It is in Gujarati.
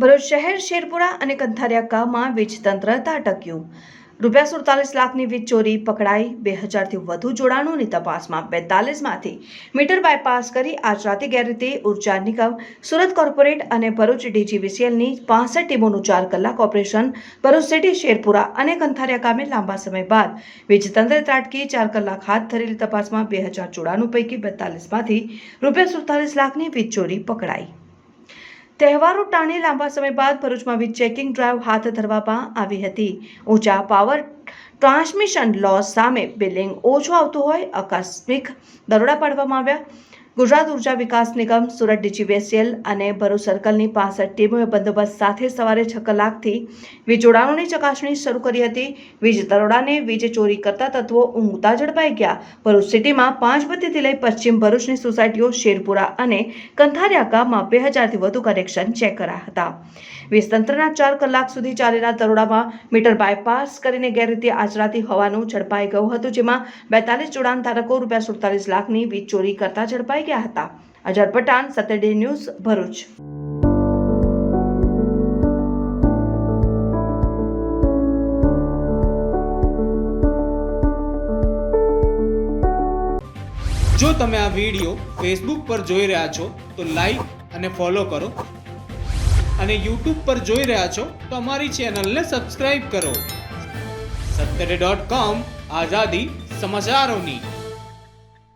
ભરૂચ શહેર, શેરપુરા અને કંથારિયા ગામમાં વીજ તાટક્યું. રૂપિયા સુડતાલીસ લાખની વીજ ચોરી પકડાઈ. બે હજારથી વધુ જોડાણોની તપાસમાં બેતાલીસમાંથી મીટર બાયપાસ કરી આજ રાતે ગેરરીતે, ઊર્જા નિગમ, સુરત કોર્પોરેટ અને ભરૂચ ડીજીવીસીએલની પાસઠ ટીમોનું ચાર કલાક ઓપરેશન ભરૂચ સિટી, શેરપુરા અને કંથારિયા ગામે લાંબા સમય બાદ. વીજતંત્રે ત્રાટકી, ચાર કલાક હાથ ધરેલી તપાસમાં બે હજાર જોડાણો પૈકી બેતાલીસમાંથી રૂપિયા સુડતાલીસ લાખની વીજ ચોરી પકડાઈ. તહેવારો ટાણે લાંબા સમય બાદ ભરૂચમાં વીજ ચેકિંગ ડ્રાઈવ હાથ ધરવામાં આવી હતી. ઊંચા પાવર ટ્રાન્સમિશન લોસ સામે બિલિંગ ઓછું આવતું હોય, આકસ્મિક દરોડા પાડવામાં આવ્યા. ગુજરાત ઊર્જા વિકાસ નિગમ, સુરત ડીજીવીએસએલ અને ભરૂચ સર્કલની પાસઠ ટીમોએ બંદોબસ્ત સાથે સવારે છ કલાકથી વીજ જોડાણોની ચકાસણી શરૂ કરી હતી. વીજ દરોડાને વીજ ચોરી કરતા તત્વો ઊંઘતા ઝડપાઈ ગયા. ભરૂચ સિટીમાં પાંચ બત્તીથી લઈ પશ્ચિમ ભરૂચની સોસાયટીઓ શેરપુરા અને કંથારિયા ગામમાં બે હજારથી વધુ કનેક્શન ચેક કરાયા હતા. વીજ તંત્રના ચાર કલાક સુધી ચાલેલા દરોડામાં મીટર બાયપાસ કરીને ગેરરીતિ આચરાતી હોવાનું ઝડપાઈ ગયું હતું, જેમાં બેતાલીસ જોડાણ ધારકો રૂપિયા સુડતાલીસ લાખની વીજ ચોરી કરતા ઝડપાઈ ગયા હતા. Azhar Pathan Saturday news, Bharuch. જો તમે આ વીડિયો ફેસબુક પર જોઈ રહ્યા છો, તો લાઈક અને ફોલો કરો. અને યુટ્યુબ પર જોઈ રહ્યા છો, તો અમારી ચેનલને સબસ્ક્રાઈબ કરો. સત્તરે ડોટ કોમ આઝાદી સમાચારોની.